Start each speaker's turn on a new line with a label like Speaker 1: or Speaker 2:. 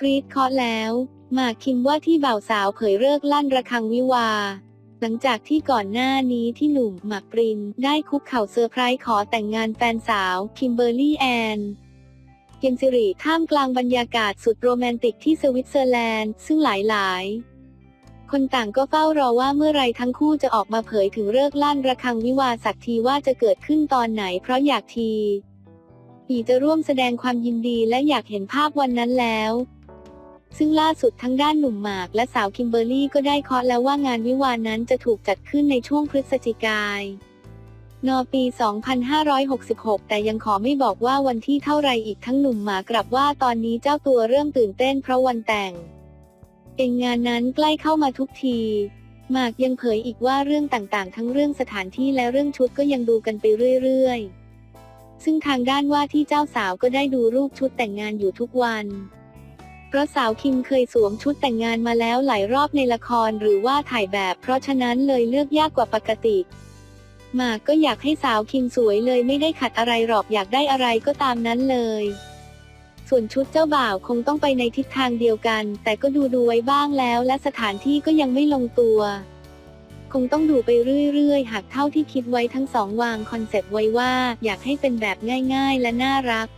Speaker 1: กรีดเคาะแล้วหมากคิมว่าที่บ่าวสาวเผยเลิกลั่นระฆังวิวา หลังจากที่ก่อนหน้านี้ที่หนุ่มหมากปรินได้คุกเข่าเซอร์ไพรส์ขอแต่งงานแฟนสาวคิมเบอร์รี่แอนเกมซิริท่ามกลางบรรยากาศสุดโรแมนติกที่สวิตเซอร์แลนด์ ซึ่งหลายๆคนต่างก็เฝ้ารอว่าเมื่อไรทั้งคู่จะออกมาเผยถึงเลิกลั่นระฆังวิวาสักทีว่าจะเกิดขึ้นตอนไหนเพราะอยากทีอีจะร่วมแสดงความยินดีและอยากเห็นภาพวันนั้นแล้ว ซึ่งล่าสุดทั้งด้านหนุ่มหมากและสาวคิมเบอร์รี่ก็ได้เคาะแล้วว่างานวิวาห์นั้นจะถูกจัดขึ้นในช่วงพฤศจิกายนปี 2566 แต่ยังขอไม่บอกว่าวันที่เท่าไรอีกทั้งหนุ่มหมากกลับว่าตอนนี้เจ้าตัวเริ่มตื่นเต้นเพราะวันแต่ง เองงานนั้นใกล้เข้ามาทุกที หมากยังเผยอีกว่าเรื่องต่างๆ ทั้งเรื่องสถานที่และเรื่องชุดก็ยังดูกันไปเรื่อยๆ ซึ่งทางด้านว่าที่เจ้าสาวก็ได้ดูรูปชุดแต่งงานอยู่ทุกวัน เพราะสาวคิมเคยสวมชุดแต่งงานมาแล้วหลายรอบในละครหรือว่าถ่ายแบบ เพราะฉะนั้นเลยเลือกยากกว่าปกติ หมากก็อยากให้สาวคิมสวยเลยไม่ได้ขัดอะไรหรอกอยากได้อะไรก็ตามนั้นเลย ส่วนชุดเจ้าบ่าวคงต้องไปในทิศทางเดียวกัน แต่ก็ดูดูไว้บ้างแล้ว และสถานที่ก็ยังไม่ลงตัว คงต้องดูไปเรื่อยๆ หากเท่าที่คิดไว้ทั้งสองวางคอนเซปต์ไว้ว่า อยากให้เป็นแบบง่าย ๆ และน่ารัก